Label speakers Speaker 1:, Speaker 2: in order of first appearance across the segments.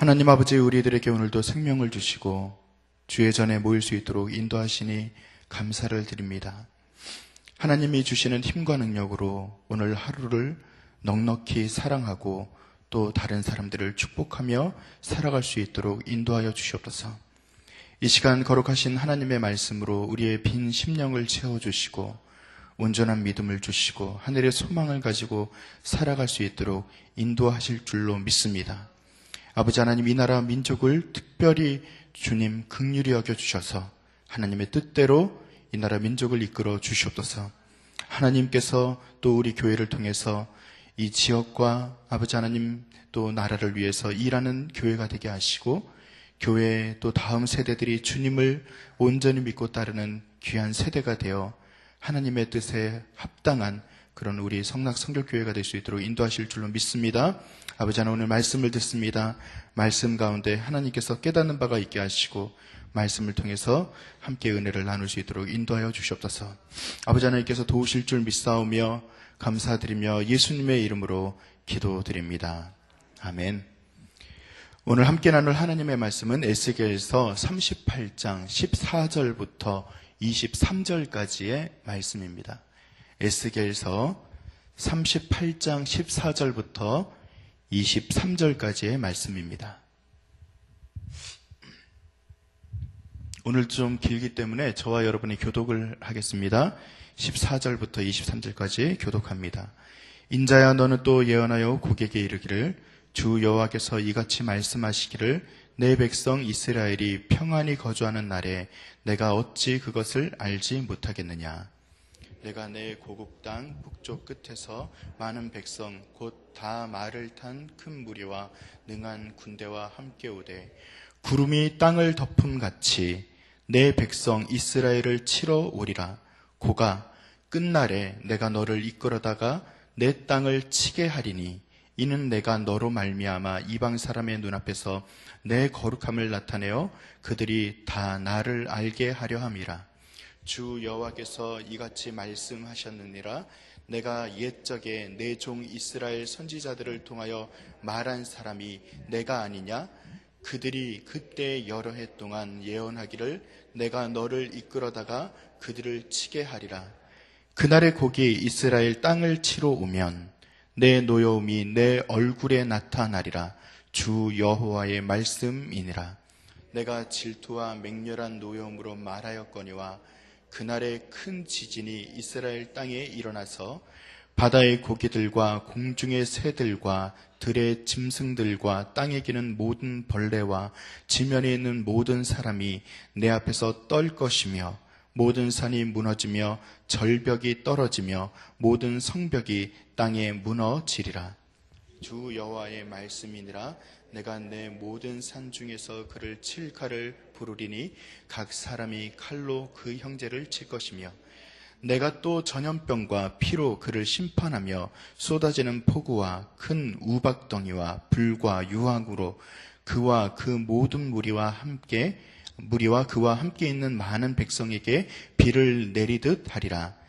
Speaker 1: 하나님 아버지 우리들에게 오늘도 생명을 주시고 주의 전에 모일 수 있도록 인도하시니 감사를 드립니다. 하나님이 주시는 힘과 능력으로 오늘 하루를 넉넉히 사랑하고 또 다른 사람들을 축복하며 살아갈 수 있도록 인도하여 주시옵소서. 이 시간 거룩하신 하나님의 말씀으로 우리의 빈 심령을 채워주시고 온전한 믿음을 주시고 하늘의 소망을 가지고 살아갈 수 있도록 인도하실 줄로 믿습니다. 아버지 하나님 이 나라 민족을 특별히 주님 극률히 여겨 주셔서 하나님의 뜻대로 이 나라 민족을 이끌어 주시옵소서. 하나님께서 또 우리 교회를 통해서 이 지역과 아버지 하나님 또 나라를 위해서 일하는 교회가 되게 하시고 교회 또 다음 세대들이 주님을 온전히 믿고 따르는 귀한 세대가 되어 하나님의 뜻에 합당한 그런 우리 성낙 성결교회가 될 수 있도록 인도하실 줄로 믿습니다. 아버지 하나 오늘 말씀을 듣습니다. 말씀 가운데 하나님께서 깨닫는 바가 있게 하시고 말씀을 통해서 함께 은혜를 나눌 수 있도록 인도하여 주시옵소서. 아버지 하나님께서 도우실 줄 믿사오며 감사드리며 예수님의 이름으로 기도드립니다. 아멘. 오늘 함께 나눌 하나님의 말씀은 에스겔서 38장 14절부터 23절까지의 말씀입니다. 에스겔서 38장 14절부터 23절까지의 말씀입니다. 오늘 좀 길기 때문에 저와 여러분이 교독을 하겠습니다. 14절부터 23절까지 교독합니다. 인자야 너는 또 예언하여 고객에 이르기를 주 여호와께서 이같이 말씀하시기를 내 백성 이스라엘이 평안히 거주하는 날에 내가 어찌 그것을 알지 못하겠느냐 내가 내 고국 땅 북쪽 끝에서 많은 백성 곧 다 말을 탄 큰 무리와 능한 군대와 함께 오되 구름이 땅을 덮음 같이 내 백성 이스라엘을 치러 오리라 고가 끝날에 내가 너를 이끌어다가 내 땅을 치게 하리니 이는 내가 너로 말미암아 이방 사람의 눈앞에서 내 거룩함을 나타내어 그들이 다 나를 알게 하려 함이라. 주 여호와께서 이같이 말씀하셨느니라. 내가 옛적에 내 종 이스라엘 선지자들을 통하여 말한 사람이 내가 아니냐? 그들이 그때 여러 해 동안 예언하기를 내가 너를 이끌어다가 그들을 치게 하리라. 그날의 곡이 이스라엘 땅을 치러 오면 내 노여움이 내 얼굴에 나타나리라. 주 여호와의 말씀이니라. 내가 질투와 맹렬한 노여움으로 말하였거니와 그날에 큰 지진이 이스라엘 땅에 일어나서 바다의 고기들과 공중의 새들과 들의 짐승들과 땅에 기는 모든 벌레와 지면에 있는 모든 사람이 내 앞에서 떨 것이며 모든 산이 무너지며 절벽이 떨어지며 모든 성벽이 땅에 무너지리라. 주 여호와의 말씀이니라 내가 내 모든 산 중에서 그를 칠 칼을 부르리니 각 사람이 칼로 그 형제를 칠 것이며 내가 또 전염병과 피로 그를 심판하며 쏟아지는 폭우와 큰 우박덩이와 불과 유황으로 그와 그 모든 무리와 함께 무리와 그와 함께 있는 많은 백성에게 비를 내리듯 하리라.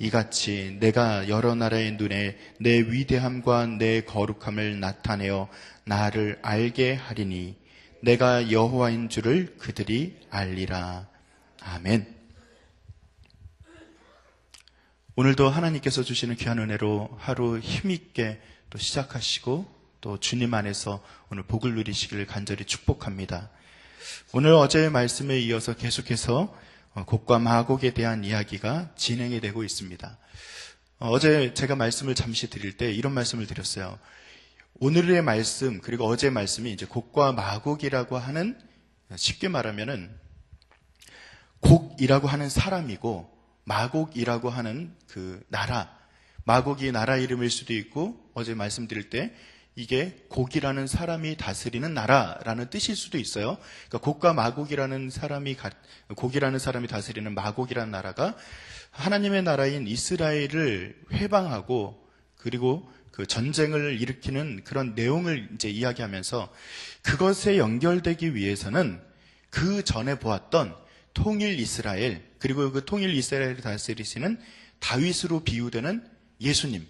Speaker 1: 이같이 내가 여러 나라의 눈에 내 위대함과 내 거룩함을 나타내어 나를 알게 하리니 내가 여호와인 줄을 그들이 알리라. 아멘. 오늘도 하나님께서 주시는 귀한 은혜로 하루 힘있게 또 시작하시고 또 주님 안에서 오늘 복을 누리시기를 간절히 축복합니다. 오늘 어제의 말씀에 이어서 계속해서 곡과 마곡에 대한 이야기가 진행이 되고 있습니다. 어제 제가 말씀을 잠시 드릴 때 이런 말씀을 드렸어요. 오늘의 말씀 그리고 어제 말씀이 이제 곡과 마곡이라고 하는 쉽게 말하면은 곡이라고 하는 사람이고 마곡이라고 하는 그 나라 마곡이 나라 이름일 수도 있고 어제 말씀드릴 때 이게 곡이라는 사람이 다스리는 나라라는 뜻일 수도 있어요. 그러니까 곡과 마곡이라는 사람이 곡이라는 사람이 다스리는 마곡이라는 나라가 하나님의 나라인 이스라엘을 회방하고 그리고 그 전쟁을 일으키는 그런 내용을 이제 이야기하면서 그것에 연결되기 위해서는 그 전에 보았던 통일 이스라엘 그리고 그 통일 이스라엘을 다스리시는 다윗으로 비유되는 예수님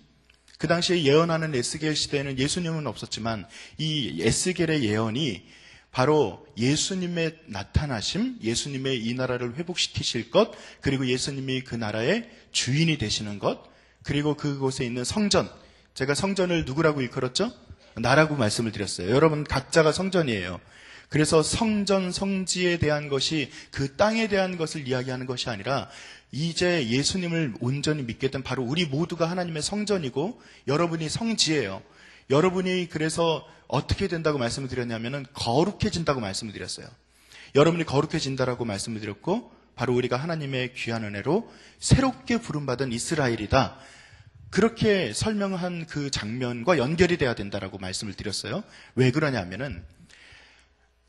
Speaker 1: 그 당시에 예언하는 에스겔 시대에는 예수님은 없었지만 이 에스겔의 예언이 바로 예수님의 나타나심, 예수님의 이 나라를 회복시키실 것, 그리고 예수님이 그 나라의 주인이 되시는 것, 그리고 그곳에 있는 성전. 제가 성전을 누구라고 일컬었죠? 나라고 말씀을 드렸어요. 여러분 각자가 성전이에요. 그래서 성전, 성지에 대한 것이 그 땅에 대한 것을 이야기하는 것이 아니라 이제 예수님을 온전히 믿게 된 바로 우리 모두가 하나님의 성전이고 여러분이 성지예요. 여러분이 그래서 어떻게 된다고 말씀을 드렸냐면은 거룩해진다고 말씀을 드렸어요. 여러분이 거룩해진다라고 말씀을 드렸고 바로 우리가 하나님의 귀한 은혜로 새롭게 부름받은 이스라엘이다. 그렇게 설명한 그 장면과 연결이 돼야 된다라고 말씀을 드렸어요. 왜 그러냐면은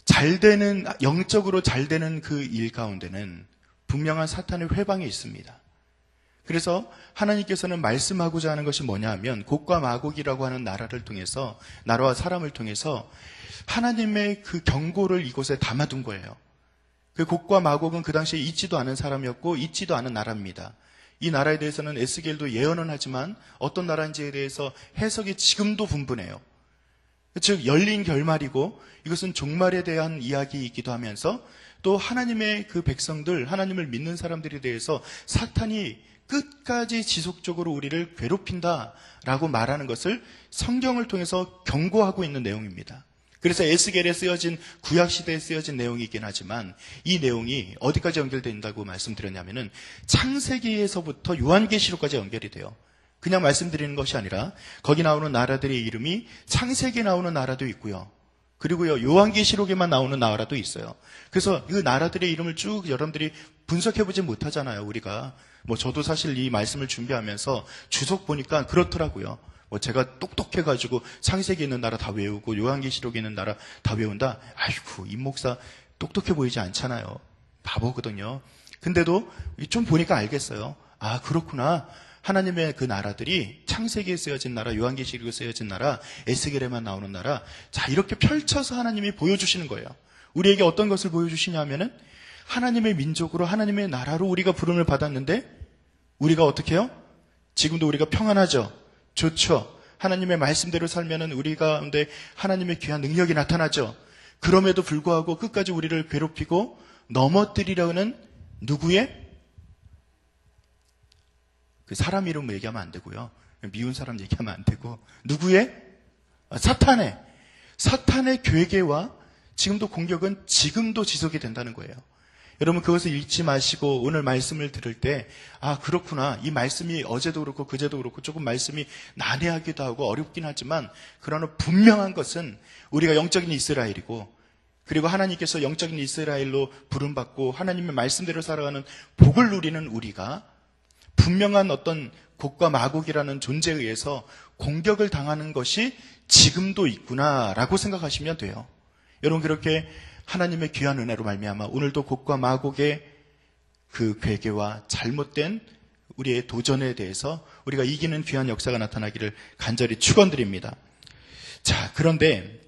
Speaker 1: 잘 되는 영적으로 잘 되는 그 일 가운데는 분명한 사탄의 회방이 있습니다. 그래서 하나님께서는 말씀하고자 하는 것이 뭐냐 하면 곡과 마곡이라고 하는 나라를 통해서 나라와 사람을 통해서 하나님의 그 경고를 이곳에 담아둔 거예요. 그 곡과 마곡은 그 당시에 있지도 않은 사람이었고 있지도 않은 나라입니다. 이 나라에 대해서는 에스겔도 예언은 하지만 어떤 나라인지에 대해서 해석이 지금도 분분해요. 즉 열린 결말이고 이것은 종말에 대한 이야기이기도 하면서 또 하나님의 그 백성들, 하나님을 믿는 사람들에 대해서 사탄이 끝까지 지속적으로 우리를 괴롭힌다라고 말하는 것을 성경을 통해서 경고하고 있는 내용입니다. 그래서 에스겔에 쓰여진 구약 시대에 쓰여진 내용이긴 하지만 이 내용이 어디까지 연결된다고 말씀드렸냐면은 창세기에서부터 요한계시록까지 연결이 돼요. 그냥 말씀드리는 것이 아니라 거기 나오는 나라들의 이름이 창세기에 나오는 나라도 있고요. 그리고요, 요한계시록에만 나오는 나라도 있어요. 그래서 그 나라들의 이름을 쭉 여러분들이 분석해보지 못하잖아요, 우리가. 뭐 저도 사실 이 말씀을 준비하면서 주석 보니까 그렇더라고요. 뭐 제가 똑똑해가지고 창세기 있는 나라 다 외우고 요한계시록에 있는 나라 다 외운다. 아이고, 임 목사 똑똑해 보이지 않잖아요. 바보거든요. 근데도 좀 보니까 알겠어요. 아, 그렇구나. 하나님의 그 나라들이 창세기에 쓰여진 나라, 요한계시록에 쓰여진 나라, 에스겔에만 나오는 나라. 자, 이렇게 펼쳐서 하나님이 보여주시는 거예요. 우리에게 어떤 것을 보여주시냐면은 하나님의 민족으로 하나님의 나라로 우리가 부름을 받았는데 우리가 어떻게 해요? 지금도 우리가 평안하죠. 좋죠. 하나님의 말씀대로 살면은 우리 가운데 하나님의 귀한 능력이 나타나죠. 그럼에도 불구하고 끝까지 우리를 괴롭히고 넘어뜨리려는 누구의 그 사람 이름 얘기하면 안 되고요. 미운 사람 얘기하면 안 되고. 누구의? 아, 사탄의. 사탄의 괴계와 지금도 공격은 지금도 지속이 된다는 거예요. 여러분 그것을 잊지 마시고 오늘 말씀을 들을 때 아 그렇구나. 이 말씀이 어제도 그렇고 그제도 그렇고 조금 말씀이 난해하기도 하고 어렵긴 하지만 그러나 분명한 것은 우리가 영적인 이스라엘이고 그리고 하나님께서 영적인 이스라엘로 부름받고 하나님의 말씀대로 살아가는 복을 누리는 우리가 분명한 어떤 곡과 마곡이라는 존재에 의해서 공격을 당하는 것이 지금도 있구나라고 생각하시면 돼요. 여러분 그렇게 하나님의 귀한 은혜로 말미암아 오늘도 곡과 마곡의 그 괴계와 잘못된 우리의 도전에 대해서 우리가 이기는 귀한 역사가 나타나기를 간절히 축원드립니다. 자, 그런데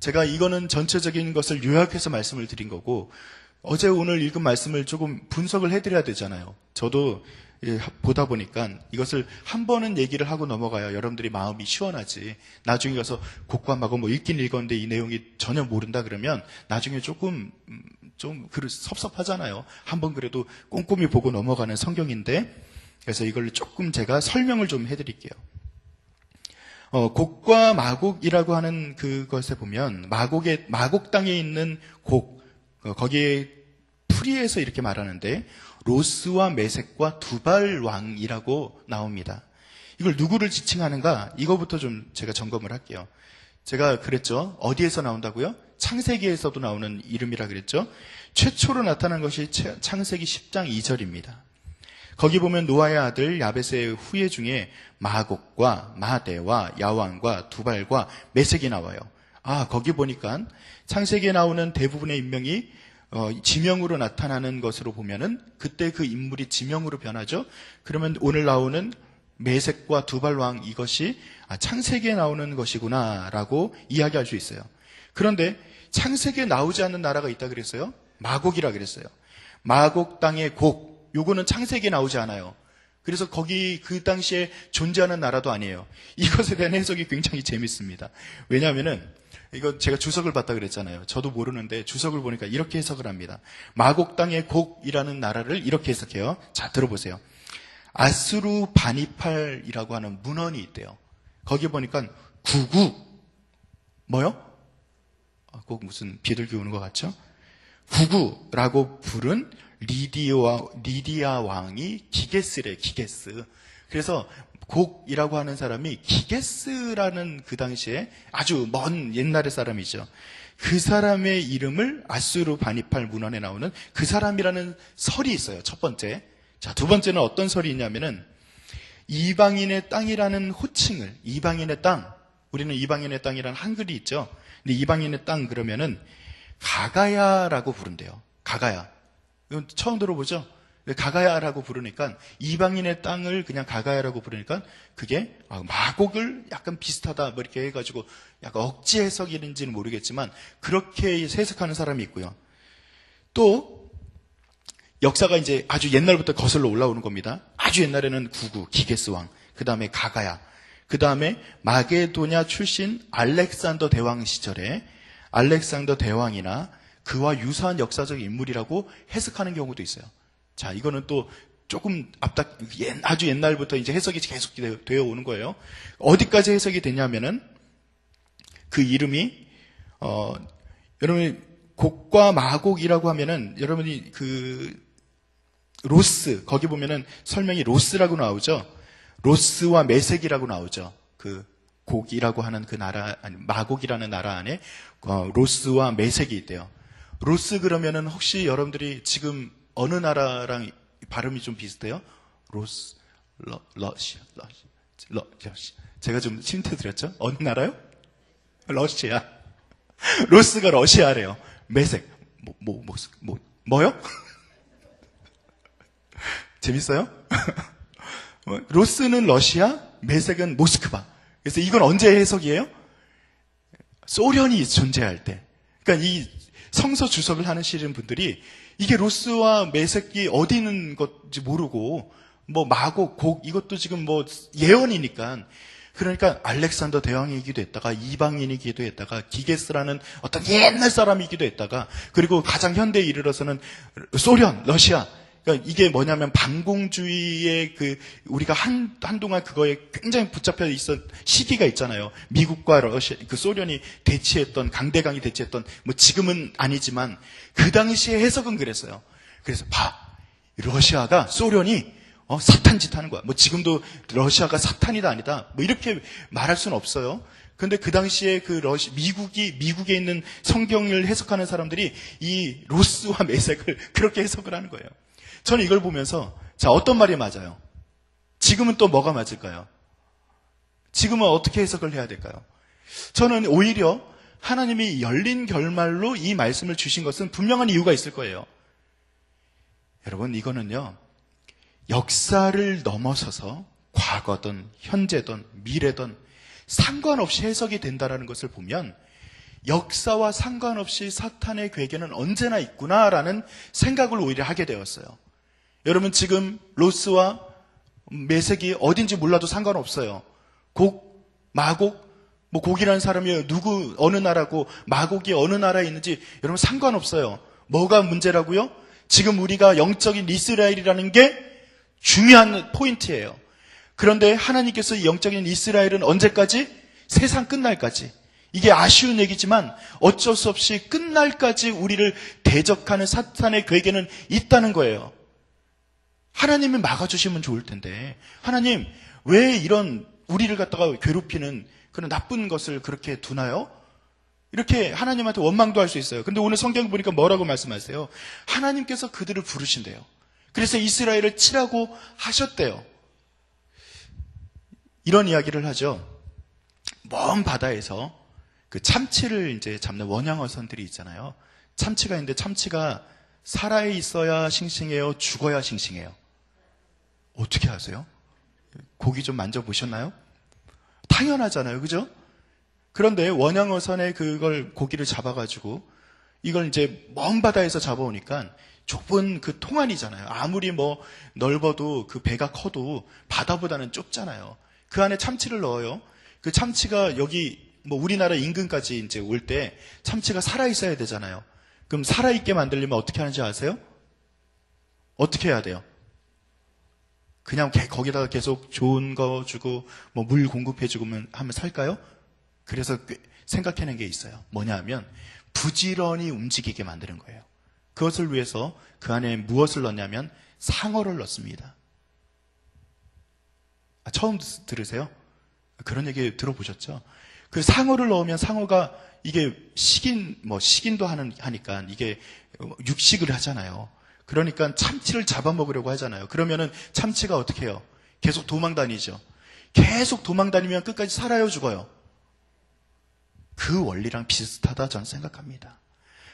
Speaker 1: 제가 이거는 전체적인 것을 요약해서 말씀을 드린 거고 어제 오늘 읽은 말씀을 조금 분석을 해드려야 되잖아요. 저도 예, 보다 보니까 이것을 한 번은 얘기를 하고 넘어가야 여러분들이 마음이 시원하지. 나중에 가서 곡과마고 뭐 읽긴 읽었는데 이 내용이 전혀 모른다 그러면 나중에 조금 음, 좀 섭섭하잖아요. 한 번 그래도 꼼꼼히 보고 넘어가는 성경인데 그래서 이걸 조금 제가 설명을 좀 해드릴게요. 어, 곡과 마곡이라고 하는 그것에 보면 마곡의 마곡 땅에 있는 곡 어, 거기에 풀이에서 이렇게 말하는데 로스와 메색과 두발 왕이라고 나옵니다. 이걸 누구를 지칭하는가? 이거부터 좀 제가 점검을 할게요. 제가 그랬죠. 어디에서 나온다고요? 창세기에서도 나오는 이름이라 그랬죠. 최초로 나타난 것이 창세기 10장 2절입니다. 거기 보면 노아의 아들 야베스의 후예 중에 마곡과 마대와 야왕과 두발과 메색이 나와요. 아, 거기 보니까 창세기에 나오는 대부분의 인명이 어, 지명으로 나타나는 것으로 보면은 그때 그 인물이 지명으로 변하죠. 그러면 오늘 나오는 매색과 두발왕 이것이 아, 창세기에 나오는 것이구나라고 이야기할 수 있어요. 그런데 창세기에 나오지 않는 나라가 있다 그랬어요. 마곡이라 그랬어요. 마곡 땅의 곡 요거는 창세기에 나오지 않아요. 그래서 거기 그 당시에 존재하는 나라도 아니에요. 이것에 대한 해석이 굉장히 재밌습니다. 왜냐하면은 이거 제가 주석을 봤다 그랬잖아요. 저도 모르는데 주석을 보니까 이렇게 해석을 합니다. 마곡 땅의 곡이라는 나라를 이렇게 해석해요. 자, 들어보세요. 아수르 바니팔이라고 하는 문헌이 있대요. 거기 보니까 구구 뭐요? 아, 꼭 무슨 비둘기 우는 것 같죠? 구구라고 부른 리디아, 리디아 왕이 기게스래, 기게스. 그래서 곡이라고 하는 사람이 기게스라는 그 당시에 아주 먼 옛날의 사람이죠. 그 사람의 이름을 아수르 바니팔 문헌에 나오는 그 사람이라는 설이 있어요. 첫 번째. 자, 두 번째는 어떤 설이 있냐면은 이방인의 땅이라는 호칭을 이방인의 땅 우리는 이방인의 땅이라는 한글이 있죠. 근데 이방인의 땅 그러면은 가가야라고 부른대요. 가가야. 이건 처음 들어보죠? 가가야라고 부르니까 이방인의 땅을 그냥 가가야라고 부르니까 그게 아, 마곡을 약간 비슷하다 뭐 이렇게 해가지고 약간 억지 해석인지는 모르겠지만 그렇게 해석하는 사람이 있고요. 또 역사가 이제 아주 옛날부터 거슬러 올라오는 겁니다. 아주 옛날에는 구구 기게스 왕, 그 다음에 가가야, 그 다음에 마게도냐 출신 알렉산더 대왕 시절에 알렉산더 대왕이나 그와 유사한 역사적 인물이라고 해석하는 경우도 있어요. 자, 이거는 또 조금 옛- 아주 옛날부터 이제 해석이 계속 되어- 되어 오는 거예요. 어디까지 해석이 되냐면은 그 이름이, 어, 여러분이 곡과 마곡이라고 하면은 여러분이 그 로스, 거기 보면은 설명이 로스라고 나오죠. 로스와 메색이라고 나오죠. 그 곡이라고 하는 그 나라, 아니, 마곡이라는 나라 안에 어, 로스와 메색이 있대요. 로스 그러면은 혹시 여러분들이 지금 어느 나라랑 발음이 좀 비슷해요? 로스, 러, 러시아, 러시아, 러, 러시아. 제가 좀 힌트 드렸죠? 어느 나라요? 러시아. 로스가 러시아래요. 메색. 뭐, 뭐, 뭐, 뭐, 뭐요? 재밌어요? 어, 로스는 러시아, 메색은 모스크바. 그래서 이건 언제 해석이에요? 소련이 존재할 때. 그러니까 이 성서 주석을 하는 시는 분들이 이게 로스와 메색이 어디 있는 건지 모르고 뭐 마곡, 곡 이것도 지금 뭐 예언이니까. 그러니까 알렉산더 대왕이기도 했다가 이방인이기도 했다가 기게스라는 어떤 옛날 사람이기도 했다가 그리고 가장 현대에 이르러서는 소련, 러시아 그러니까 이게 뭐냐면 반공주의의 그 우리가 한 한동안 그거에 굉장히 붙잡혀 있었 시기가 있잖아요. 미국과 러시아 그 소련이 대치했던 강대강이 대치했던 뭐 지금은 아니지만 그 당시에 해석은 그랬어요. 그래서 봐 러시아가 소련이 어, 사탄 짓 하는 거야. 뭐 지금도 러시아가 사탄이다 아니다. 뭐 이렇게 말할 수는 없어요. 근데 그 당시에 그 러시, 미국이, 미국에 있는 성경을 해석하는 사람들이 이 로스와 메색을 그렇게 해석을 하는 거예요. 저는 이걸 보면서, 자, 어떤 말이 맞아요? 지금은 또 뭐가 맞을까요? 지금은 어떻게 해석을 해야 될까요? 저는 오히려 하나님이 열린 결말로 이 말씀을 주신 것은 분명한 이유가 있을 거예요. 여러분, 이거는요, 역사를 넘어서서 과거든 현재든 미래든 상관없이 해석이 된다라는 것을 보면 역사와 상관없이 사탄의 괴계는 언제나 있구나라는 생각을 오히려 하게 되었어요. 여러분 지금 로스와 메색이 어딘지 몰라도 상관없어요. 곡, 마곡, 뭐 곡이라는 사람이 누구 어느 나라고 마곡이 어느 나라에 있는지 여러분 상관없어요. 뭐가 문제라고요? 지금 우리가 영적인 이스라엘이라는 게 중요한 포인트예요. 그런데 하나님께서 이 영적인 이스라엘은 언제까지? 세상 끝날까지. 이게 아쉬운 얘기지만 어쩔 수 없이 끝날까지 우리를 대적하는 사탄의 괴계는 있다는 거예요. 하나님이 막아주시면 좋을 텐데 하나님 왜 이런 우리를 갖다가 괴롭히는 그런 나쁜 것을 그렇게 두나요? 이렇게 하나님한테 원망도 할 수 있어요. 근데 오늘 성경 보니까 뭐라고 말씀하세요? 하나님께서 그들을 부르신대요. 그래서 이스라엘을 치라고 하셨대요. 이런 이야기를 하죠. 먼 바다에서 그 참치를 이제 잡는 원양어선들이 있잖아요. 참치가 있는데 참치가 살아 있어야 싱싱해요? 죽어야 싱싱해요? 어떻게 아세요? 고기 좀 만져보셨나요? 당연하잖아요. 그죠? 그런데 원양어선에 그걸 고기를 잡아가지고 이걸 이제 먼 바다에서 잡아오니까 좁은 그 통안이잖아요. 아무리 뭐 넓어도 그 배가 커도 바다보다는 좁잖아요. 그 안에 참치를 넣어요. 그 참치가 여기 뭐 우리나라 인근까지 이제 올 때 참치가 살아 있어야 되잖아요. 그럼 살아 있게 만들려면 어떻게 하는지 아세요? 어떻게 해야 돼요? 그냥 개- 거기다가 계속 좋은 거 주고 뭐 물 공급해 주고 하면 살까요? 그래서 꽤- 생각해낸 게 있어요. 뭐냐 하면 부지런히 움직이게 만드는 거예요. 그것을 위해서 그 안에 무엇을 넣냐면 상어를 넣습니다. 아, 처음 드- 들으세요? 그런 얘기 들어보셨죠? 그 상어를 넣으면 상어가 이게 식인 뭐 식인도 하는 하니까 이게 육식을 하잖아요. 그러니까 참치를 잡아먹으려고 하잖아요. 그러면은 참치가 어떻게 해요? 계속 도망 다니죠. 계속 도망 다니면 끝까지 살아요, 죽어요. 그 원리랑 비슷하다 저는 생각합니다.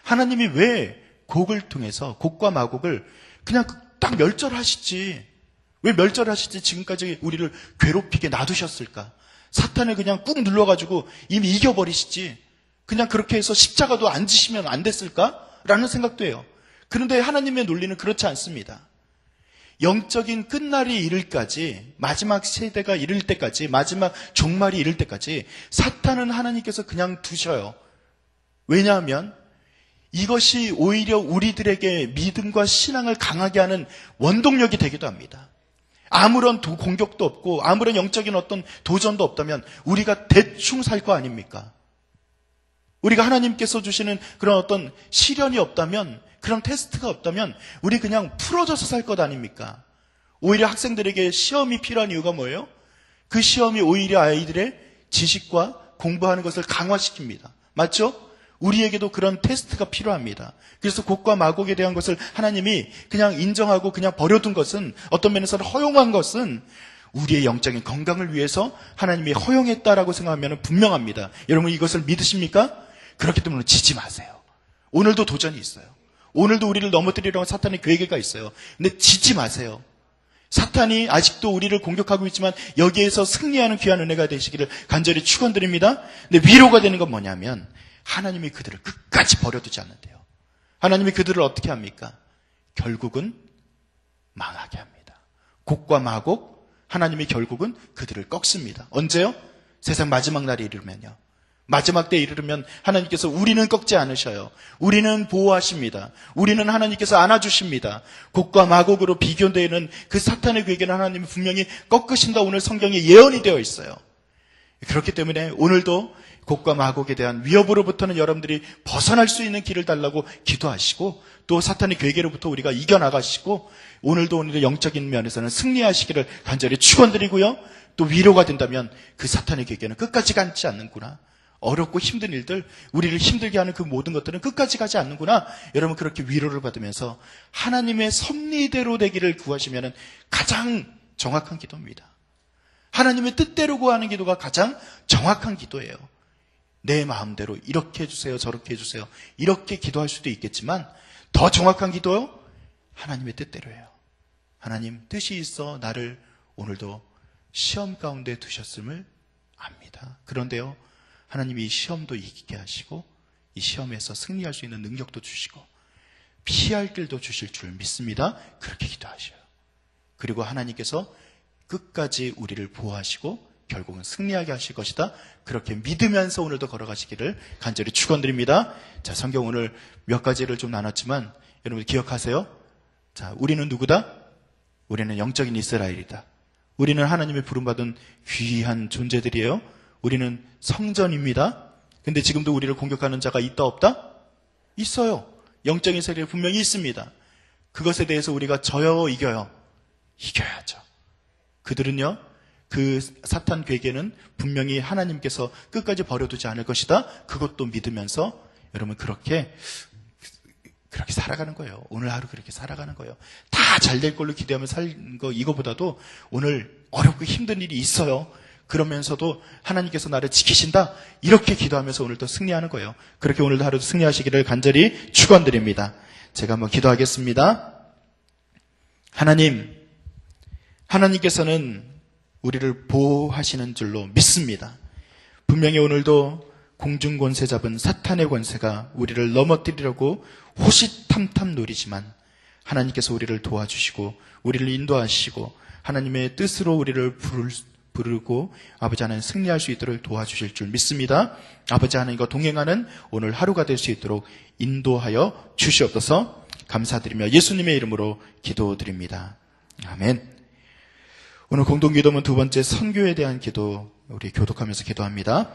Speaker 1: 하나님이 왜 곡을 통해서 곡과 마곡을 그냥 딱 멸절하시지? 왜 멸절하시지? 지금까지 우리를 괴롭히게 놔두셨을까? 사탄을 그냥 꾹 눌러가지고 이미 이겨버리시지. 그냥 그렇게 해서 십자가도 안 지시면 안 됐을까? 라는 생각도 해요. 그런데 하나님의 논리는 그렇지 않습니다. 영적인 끝날이 이를까지, 마지막 세대가 이를 때까지, 마지막 종말이 이를 때까지, 사탄은 하나님께서 그냥 두셔요. 왜냐하면, 이것이 오히려 우리들에게 믿음과 신앙을 강하게 하는 원동력이 되기도 합니다. 아무런 도- 공격도 없고, 아무런 영적인 어떤 도전도 없다면, 우리가 대충 살 거 아닙니까? 우리가 하나님께서 주시는 그런 어떤 시련이 없다면, 그런 테스트가 없다면, 우리 그냥 풀어져서 살 것 아닙니까? 오히려 학생들에게 시험이 필요한 이유가 뭐예요? 그 시험이 오히려 아이들의 지식과 공부하는 것을 강화시킵니다. 맞죠? 우리에게도 그런 테스트가 필요합니다. 그래서 곡과 마곡에 대한 것을 하나님이 그냥 인정하고 그냥 버려둔 것은 어떤 면에서는 허용한 것은 우리의 영적인 건강을 위해서 하나님이 허용했다라고 생각하면 분명합니다. 여러분 이것을 믿으십니까? 그렇기 때문에 지지 마세요. 오늘도 도전이 있어요. 오늘도 우리를 넘어뜨리려고 사탄의 계획가 있어요. 근데 지지 마세요. 사탄이 아직도 우리를 공격하고 있지만 여기에서 승리하는 귀한 은혜가 되시기를 간절히 축원드립니다. 근데 위로가 되는 건 뭐냐면 하나님이 그들을 끝까지 버려두지 않는데요. 하나님이 그들을 어떻게 합니까? 결국은 망하게 합니다. 곡과 마곡 하나님이 결국은 그들을 꺾습니다. 언제요? 세상 마지막 날이 이르면요. 마지막 때에 이르면 하나님께서 우리는 꺾지 않으셔요. 우리는 보호하십니다. 우리는 하나님께서 안아주십니다. 곡과 마곡으로 비교되는 그 사탄의 괴계는 하나님이 분명히 꺾으신다 오늘 성경에 예언이 되어 있어요. 그렇기 때문에 오늘도 곡과 마곡에 대한 위협으로부터는 여러분들이 벗어날 수 있는 길을 달라고 기도하시고 또 사탄의 괴계로부터 우리가 이겨나가시고 오늘도 오늘의 영적인 면에서는 승리하시기를 간절히 축원드리고요. 또 위로가 된다면 그 사탄의 괴계는 끝까지 가지 않는구나. 어렵고 힘든 일들, 우리를 힘들게 하는 그 모든 것들은 끝까지 가지 않는구나. 여러분 그렇게 위로를 받으면서 하나님의 섭리대로 되기를 구하시면 가장 정확한 기도입니다. 하나님의 뜻대로 구하는 기도가 가장 정확한 기도예요. 내 마음대로 이렇게 해주세요, 저렇게 해주세요. 이렇게 기도할 수도 있겠지만 더 정확한 기도요? 하나님의 뜻대로예요. 하나님 뜻이 있어 나를 오늘도 시험 가운데 두셨음을 압니다. 그런데요, 하나님이 이 시험도 이기게 하시고 이 시험에서 승리할 수 있는 능력도 주시고 피할 길도 주실 줄 믿습니다. 그렇게 기도하셔요. 그리고 하나님께서 끝까지 우리를 보호하시고 결국은 승리하게 하실 것이다. 그렇게 믿으면서 오늘도 걸어가시기를 간절히 축원드립니다. 자, 성경 오늘 몇 가지를 좀 나눴지만 여러분 기억하세요. 자, 우리는 누구다? 우리는 영적인 이스라엘이다. 우리는 하나님의 부름받은 귀한 존재들이에요. 우리는 성전입니다. 근데 지금도 우리를 공격하는 자가 있다 없다? 있어요. 영적인 세력이 분명히 있습니다. 그것에 대해서 우리가 져요, 이겨요? 이겨야죠. 그들은요, 그 사탄 괴계는 분명히 하나님께서 끝까지 버려두지 않을 것이다. 그것도 믿으면서 여러분 그렇게 그렇게 살아가는 거예요. 오늘 하루 그렇게 살아가는 거예요. 다 잘 될 걸로 기대하며 사는 거 이거보다도 오늘 어렵고 힘든 일이 있어요. 그러면서도 하나님께서 나를 지키신다. 이렇게 기도하면서 오늘도 승리하는 거예요. 그렇게 오늘도 하루도 승리하시기를 간절히 축원드립니다. 제가 한번 기도하겠습니다. 하나님, 하나님께서는 우리를 보호하시는 줄로 믿습니다. 분명히 오늘도 공중 권세 잡은 사탄의 권세가 우리를 넘어뜨리려고 호시탐탐 노리지만 하나님께서 우리를 도와주시고 우리를 인도하시고 하나님의 뜻으로 우리를 부를, 부르고 아버지 하나님 승리할 수 있도록 도와주실 줄 믿습니다. 아버지 하나님과 동행하는 오늘 하루가 될 수 있도록 인도하여 주시옵소서 감사드리며 예수님의 이름으로 기도드립니다. 아멘. 오늘 공동기도문 두 번째 선교에 대한 기도 우리 교독하면서 기도합니다.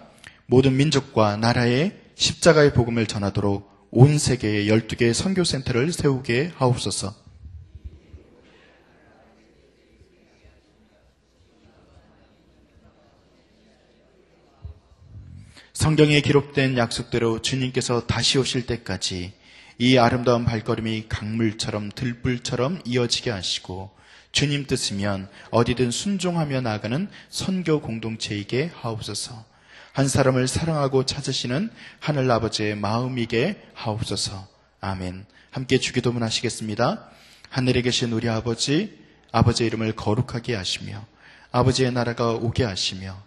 Speaker 1: 모든 민족과 나라에 십자가의 복음을 전하도록 온 세계에 12개의 선교센터를 세우게 하옵소서. 성경에 기록된 약속대로 주님께서 다시 오실 때까지 이 아름다운 발걸음이 강물처럼 들불처럼 이어지게 하시고 주님 뜻이면 어디든 순종하며 나아가는 선교 공동체이게 하옵소서. 한 사람을 사랑하고 찾으시는 하늘 아버지의 마음이게 하옵소서. 아멘. 함께 주기도문 하시겠습니다. 하늘에 계신 우리 아버지, 아버지의 이름을 거룩하게 하시며 아버지의 나라가 오게 하시며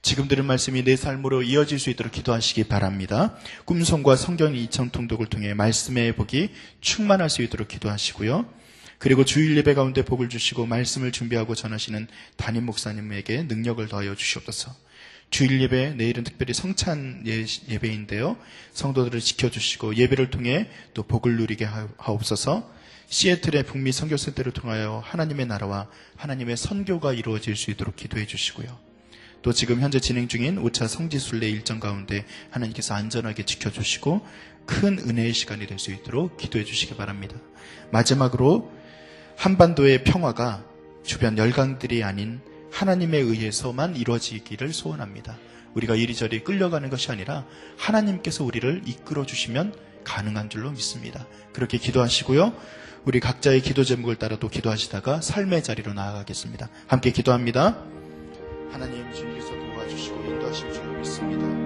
Speaker 1: 지금 들은 말씀이 내 삶으로 이어질 수 있도록 기도하시기 바랍니다. 꿈송과 성경 이청 통독을 통해 말씀의 복이 충만할 수 있도록 기도하시고요. 그리고 주일 예배 가운데 복을 주시고 말씀을 준비하고 전하시는 담임 목사님에게 능력을 더하여 주시옵소서. 주일 예배 내일은 특별히 성찬 예, 예배인데요. 성도들을 지켜주시고 예배를 통해 또 복을 누리게 하옵소서. 시애틀의 북미 선교센터를 통하여 하나님의 나라와 하나님의 선교가 이루어질 수 있도록 기도해 주시고요. 또 지금 현재 진행 중인 5차 성지순례 일정 가운데 하나님께서 안전하게 지켜주시고 큰 은혜의 시간이 될 수 있도록 기도해 주시기 바랍니다. 마지막으로 한반도의 평화가 주변 열강들이 아닌 하나님에 의해서만 이루어지기를 소원합니다. 우리가 이리저리 끌려가는 것이 아니라 하나님께서 우리를 이끌어 주시면 가능한 줄로 믿습니다. 그렇게 기도하시고요. 우리 각자의 기도 제목을 따라 또 기도하시다가 삶의 자리로 나아가겠습니다. 함께 기도합니다. 하나님 주님께서 도와주시고 인도하실 줄 믿습니다.